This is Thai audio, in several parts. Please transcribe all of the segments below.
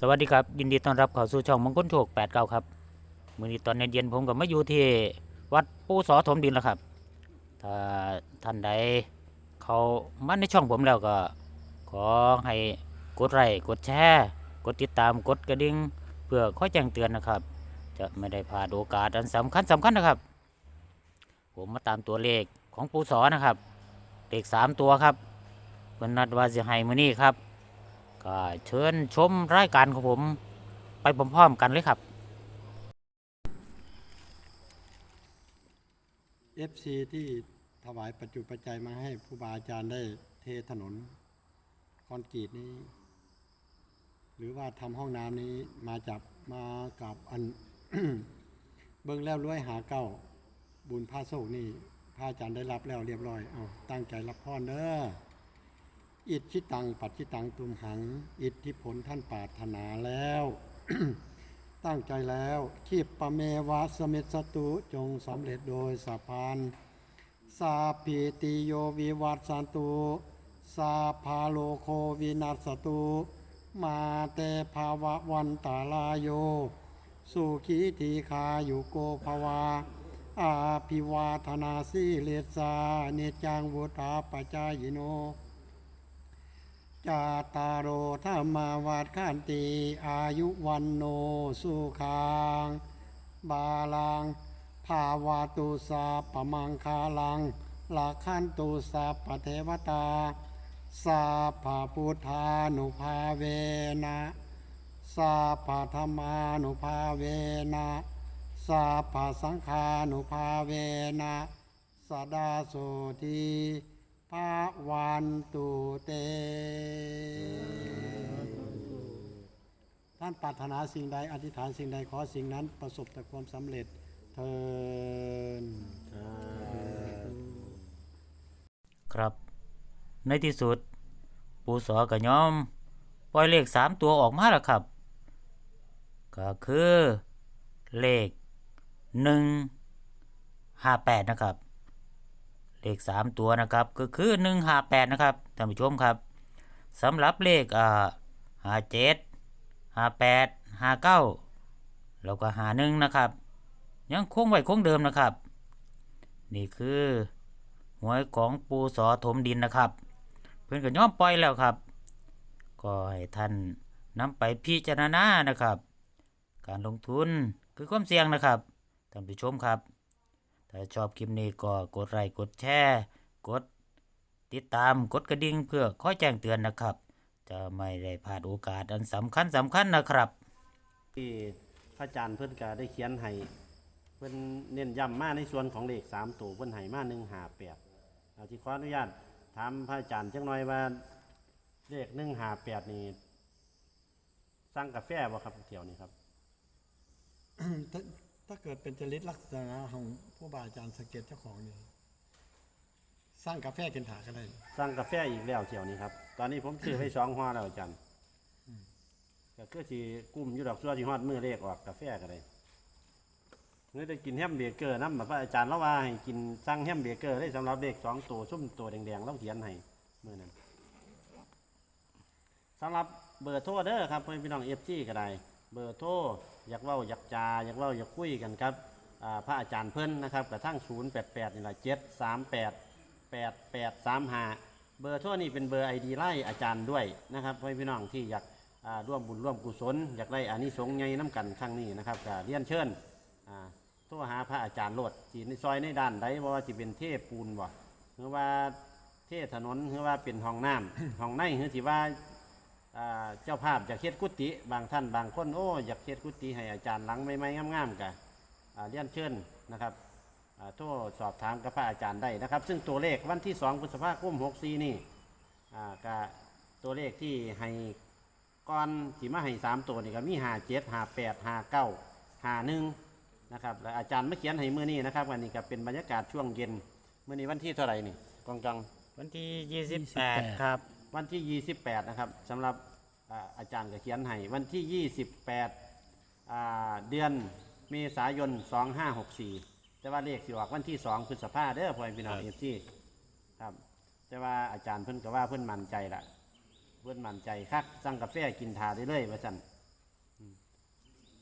สวัสดีครับยินดีต้อนรับเข้าสู่ช่องมงคลโชค8เก้าครับมื้อนี้ตอนเย็นๆผมก็มาอยู่ที่วัดปูสอถมดินแล้วครับ ถ้าท่านใดเขามาในช่องผมแล้วก็ ขอให้กดไลค์กดแชร์กดติดตามกดกระดิ่งเพื่อคอยแจ้งเตือนนะครับ จะไม่ได้พลาดโอกาสอันสำคัญสำคัญนะครับ ผมมาตามตัวเลขของปูสอนะครับเลขสามตัวครับเพิ่นนัดว่าจะให้มื้อนี้ครับ ก็เชิญชมรายการของผม ไปพร้อมๆกันเลยครับ FC ที่ถวายปัจจุปัจจัยมาให้ครูบาอาจารย์ได้เทถนนคอนกรีตนี้ หรือว่าทำห้องน้ำนี้มาจับมากับอัน เบิ้งแล้วรวยหาเก้าบุญพระโศกนี่พระอาจารย์ได้รับแล้วเรียบร้อยเอาตั้งใจรับพรเด้อ อิทธิตังปัจจิตังตุมหัง อิทธิผลท่านปรารถนาแล้ว ตั้งใจแล้วขีปปะเมวะสมิสตุจงสำเร็จโดยสะพานสาพีติโยวิวัตสันตุสาพาโลโควินัสตุมาเตภาวะวันตาลายโย สุขีทีคาอยู่โกภวา อาภิวาธนาสิเลสาเนจังวุตาปจายโน จาตารโอธรรมาวาดขันติอายุวันโนสุขังบาลังภาวาตุสาปมังคาลังลาคันตุสาปเทวตาสาภาพุทธานุภาเวนะสาภาธรรมานุภาเวนะสาภาสังฆานุภาเวนะสดาโสที ภาวันตุเต ท่านปรารถนาสิ่งใดอธิษฐานสิ่งใดขอสิ่งนั้นประสบแต่ความสำเร็จเทินครับ ในที่สุด ปูสอกับยอม ปล่อยเลขสามตัวออกมาแล้วครับ ก็คือ เลขหนึ่งห้าแปดนะครับ เลขสามตัวนะครับ ก็คือหนึ่งห้าแปดนะครับท่านผู้ชมครับสำหรับเลขอ่าห้าเจ็ดห้าแปดห้าเก้าแล้วก็หาหนึ่งนะครับ ยังคงไว้คงเดิมนะครับ นี่คือหวยของปูสอถมดินนะครับ เพื่อนก็ย่อมปล่อยแล้วครับ ก็ให้ท่านนำไปพิจารณานะครับ การลงทุนคือความเสี่ยงนะครับท่านผู้ชมครับ ถ้าชอบคลิปนี้ก็กดไลค์กดแชร์กดติดตามกดกระดิ่งเพื่อคอยแจ้งเตือนนะครับ จะไม่ได้พลาดโอกาสอันสำคัญสำคัญนะครับ ที่พระอาจารย์เพิ่นก็ได้เขียนให้เพิ่นเน้นย้ำมาในส่วนของเลขสามตัวเพิ่นให้มาหนึ่งหาแปดเอาที่ขออนุญาตถามพระอาจารย์จังหน่อยว่าเลขหนึ่งหาแปดนี่สั่งกาแฟบ่ครับเที่ยวนี้ครับ ถ้าถ้าเกิดเป็นจริตลักษณะของผู้บาอาจารย์สังเกตเจ้าของนี่สร้างกาแฟกินถากันเลยสั่งกาแฟอีกแล้วเที่ยวนี้ครับ ตอนนี้ผมซื้อไว้สองห่อแล้วอาจารย์ก็คือสิกุ้มอยู่ดอกซัวที่ฮอดมือเลขออกกาแฟก็ได้เนื้อได้กินแฮมเบอร์เกอร์น้ำแบบพระอาจารย์เล่าว่าให้กินสั่งแฮมเบอร์เกอร์ได้สำหรับเลขสองตัวซุ่มตัวแดงๆเล่าเขียนให้เมื่อนั้นสำหรับเบอร์โทรเด้อครับเพื่อนพี่น้องเอฟซีก็ได้ เบอร์โทรอยากเว้าอยากจาอยากเว้าอยากคุยกันครับพระอาจารย์เพิ่นนะครับกระทั่ง 0 8 8นี่แหละ7 3 8 8 8 3 5 เบอร์โทรนี่เป็นเบอร์ไอดีไล่อาจารย์ด้วยนะครับเพื่อพี่น้องที่อยากร่วมบุญร่วมกุศล อยากได้อานิสงส์ใหญ่น้ำกันครั้งนี้นะครับก็เรียนเชิญโทรหาพระอาจารย์โลดที่ในซอยในด้านใดว่าจะเป็นเทพปูนบ่หรือว่าเทถนนหรือว่าเป็นห้องน้ำห้องในหรือที่ว่า อ่าเจ้าภาพอยากเฮ็ดกุฏิบางท่านบางคนโอ้อยากเฮ็ดกุฏิให้อาจารย์หลังไม่ไม่งามๆกะอ่าเรียนเชิญนะครับโทรสอบถามกับพระอาจารย์ได้นะครับ ซึ่งตัวเลขวันที่2พฤษภาคม64นี่อ่าก็ตัวเลขที่ให้ก่อนที่มาให้สามตัวนี่ก็มี5 7 5 8 5 9 5 1นะครับแล้วอาจารย์มาเขียนให้มื้อนี้นะครับวันนี้ก็เป็นบรรยากาศช่วงเย็นมื้อนี้วันที่เท่าไหร่นี่กองกังวันที่ 28 ครับ วันที่ 28 นะครับสำหรับอ่าอาจารย์ก็เขียนให้วันที่ 28อ่าเดือนเมษายน 2564 แต่ว่าเลขสิออกวันที่ 2 พฤษภาเด้อพ่อแม่พี่น้องเอฟซีครับ แต่ว่าอาจารย์เพิ่นก็ว่าเพิ่นมั่นใจละเพิ่นมั่นใจคักสั่งกาแฟกินทาได้เลยว่าซั่น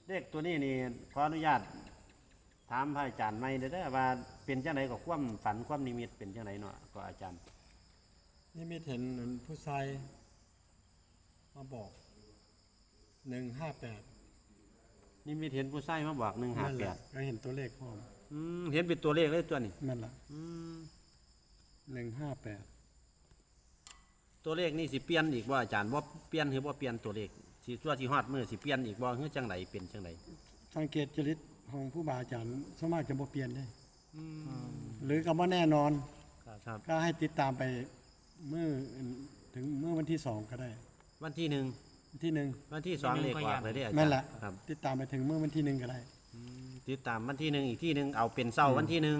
เลขตัวนี้นี่ขออนุญาต ถามพระอาจารย์ไม่เด้อว่าเป็นจังไดก็ความฝันความนิมิตเป็นจังไดเนาะก็อาจารย์ นี่มีเห็นผู้ชายมาบอกหนึ่งห้าแปดนิมิตเห็นผู้ชายมาบอกหนึ่งห้านั่นแปแหละดก็เห็นตัวเลขพร้อมเห็นเป็นตัวเลขเลยตัวนี้นั่นแหละอืมหนึ่งห้าแปดตัวเลขนี่สิเปลี่ยนอีกบ่อาจารย์ว่าเปลี่ยนหรือว่าเปลี่ยนตัวเลขสิตัวที่ฮอดมือสิเปลี่ยนอีกบ่คือจังไดเป็นจังไดสังเกตจริตของผู้บาอาจารย์สวนมากจะบ่เปลี่ยนได้ หรือก็บ่แน่นอน ครับ ก็ให้ติดตามไป เมื่อถึงเมื่อวันที่สองก็ได้ วันที่หนึ่งวันที่หนึ่งวันที่สองเลขออกเลยเด้ออาจารย์นั่นแหละครับติดตามไปถึงเมื่อวันที่หนึ่งก็ได้ติดตามวันที่หนึ่งอีกที่หนึ่งเอาเป็นเศร้าวันที่หนึ่ง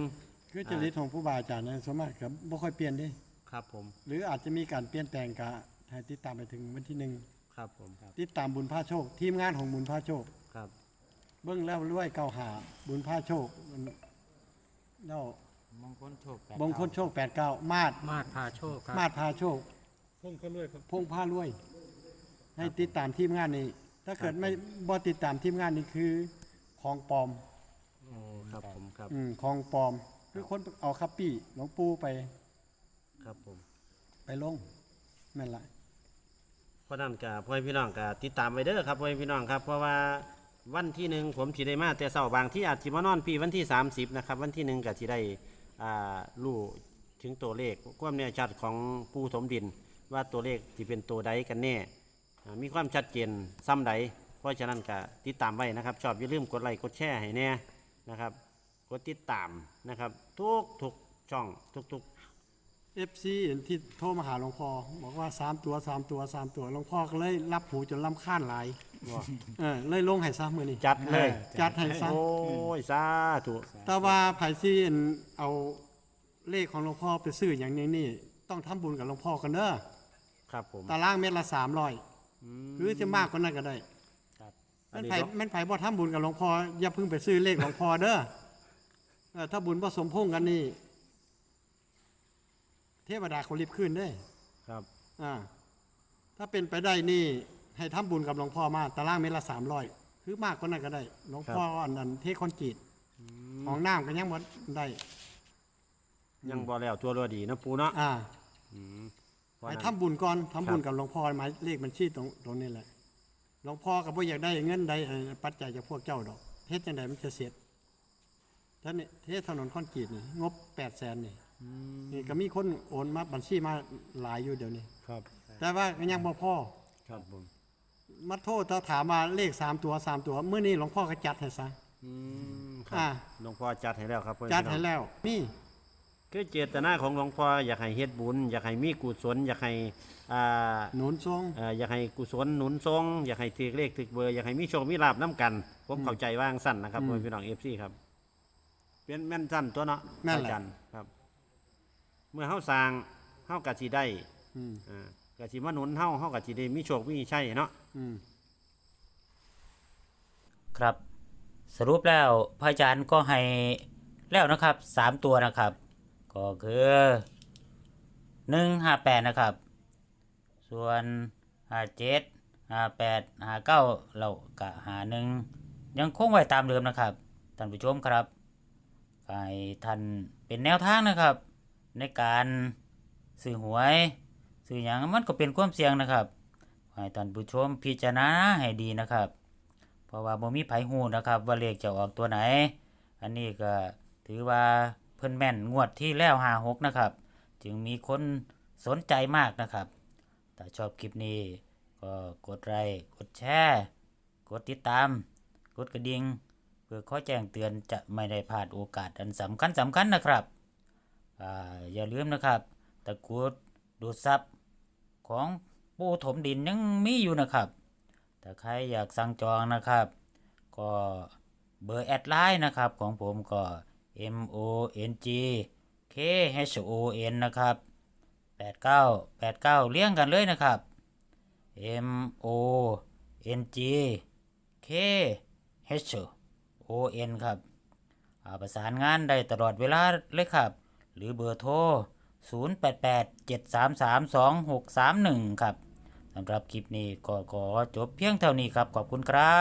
คือจริตของผู้บาอาจารย์เนี่ยสวนมากก็บ่ค่อยเปลี่ยนได้ครับผม หรืออาจจะมีการเปลี่ยนแปลงก็ให้ติดตามไปถึงวันที่หนึ่งครับผมครับติดตามบุญพาโชค ทีมงานของบุญพาโชคครับ เบื้องแล้วรวยเก้าหาบุญพาโชคมันแล้ว มงคลโชคแปดบงคลโชคแปดเก้ามาดมาดพาโชคครับมาดพาโชคพงก็รวยครับ พงพารวย ให้ติดตามทีมงานนี้ ถ้าเกิดไม่บ่ติดตามทีมงานนี้คือของปลอมโอ้ครับผมครับอืมของปลอม คือคนเอาคัปปี้หลวงปู่ไปครับผมไปลงนั่นแหละ เพราะนั้นกับพ่อแม่พี่น้องกับติดตามไปเด้อครับพ่อแม่พี่น้องครับ เพราะว่าวันที่หนึ่งผมสิได้มาแต่เช้าบางที่อาจจะมานอนปีวันที่ 30นะครับวันที่หนึ่งก็สิได้อ่า รู้ถึงตัวเลขความแน่ชัดของผู้ถมดิน ว่าตัวเลขที่เป็นตัวใดกันแน่ มีความชัดเจนซ้ำใด เพราะฉะนั้นก็ติดตามไว้นะครับ ชอบอย่าลืมกดไลค์กดแชร์ให้แน่นะครับ กดติดตามนะครับ ทุกทุกช่องทุกทุก เอฟซีที่โทรมาหาหลวงพ่อบอกว่าสามตัวสามตัวสามตัวหลวงพ่อก็เลยรับหูจนลำค้านหลายว่าเออเลยลงให้ซะมื้อนี้จัดเลย จัดให้ซะโอ้ยสาธุแต่ว่าไผที่เอาเลขของหลวงพ่อไปซื้ออย่างนี้นี่ ต้องทำบุญกับหลวงพ่อกันเด้อครับผมตารางเม็ดละสามร้อยหรือจะมากกว่านั้นก็ได้อัมันนนี้ไผเนาะมันไผบ่ทำบุญกับหลวงพ่ออย่าเพิ่งไปซื้อเลขหลวงพ่อเด้อเออถ้าบุญผสมพงษ์กันนี่เท วดาเขารีบขึ้นได้ครับอ่าถ้าเป็นไปได้นี่ให้ทำบุญกับหลวงพ่อมาตารางเม็ดละสามร้อยคือมากกว่านั้นก็ได้หลวงพ่ออันนั้นเทคอนกรีตของน้ำก็ยังบ่ได้ยังบ่แล้วตัวรัวดีเนาะปูเนาะอ่าเพราะให้นั้นทำบุญก่อนทำบุญครับกับหลวงพ่อหมายเลขบัญชีตรงตรงนี้แหละหลวงพ่อก็บ่อยากได้เงินใดเอ่อปัจจัยจากพวกเจ้าดอกเฮ็ดจังไดมันจะเสร็จท่านนี่เทศถนนคอนกรีตนี่งบ8 0 0 0 0นี่นี่ ก็มีคนโอนมาบัญชีมาหลายอยู่เดี๋ยวนี้ ครับ แต่ว่าก็ยังบ่พอครับผมมาโทษถ้าถามว่าเลขสามตัวสามตัวมื้อนี้หลวงพ่อก็จัดให้ซะอืมครัอ่าบหลวงพ่อจัดให้แล้วครับพ่อจัดพี่น้ให้องแล้วนี่ คือเจตนาของหลวงพ่ออยากให้เฮ็ดบุญ อยากให้มีกุศลอยากให้อ่าหนุนทรง เอ่ออยากให้กุศลหนุนทรงอยากให้ถือเลขถือเบอร์อยากให้มีโชคมีลาบน้ำกันผมเข้าใจว่างสั้นนะครับพ่อพี่น้อง FC ครับเป็นแม่นสั้นตัวเนาะแม่นแหละ อาจารย์ครับ เมื่อเฮาสร้างเฮาก็สิได้อืมอ่าก็สิมาหนุนเฮาเฮาก็สิได้มีโชคมีชัยเนาะอืม ครับ สรุปแล้วพระอาจารย์ก็ให้แล้วนะครับสามตัวนะครับ ก็คือหนึ่งห้าแปดนะครับ ส่วนห้าเจ็ดห้าแปดห้าเก้าเรากะหาหนึ่งยังคงไว้ตามเดิมนะครับท่านผู้ชมครับก็ให้ท่านเป็นแนวทางนะครับ ในการซื้อหวยซื้ออย่างมันก็เป็นความเสี่ยงนะครับให้ท่านผู้ชมพิจารณาให้ดีนะครับ เพราะว่าบ่มีไผฮู้นะครับ ว่าเลขจะออกตัวไหน อันนี้ก็ถือว่าเพิ่นแม่นงวดที่แล้ว56นะครับ จึงมีคนสนใจมากนะครับ ถ้าชอบคลิปนี้ก็กดไลค์กดแชร์กดติดตาม กดกระดิ่งเพื่อข้อแจ้งเตือนจะไม่ได้พลาดโอกาสอันสำคัญสำคัญนะครับ อย่าลืมนะครับ ตะกรุดดูดซับของปูถมดินยังมีอยู่นะครับ ถ้าใครอยากสั่งจองนะครับ ก็เบอร์แอดไลน์นะครับของผมก็ M O N G K H O N นะครับ89 89เลี้ยงกันเลยนะครับ M O N G K H O N ครับ ประสานงานได้ตลอดเวลาเลยครับ หรือเบอร์โทร 088 733 2631 ครับสำหรับคลิปนี้ก็ขอจบเพียงเท่านี้ครับ ขอบคุณครับ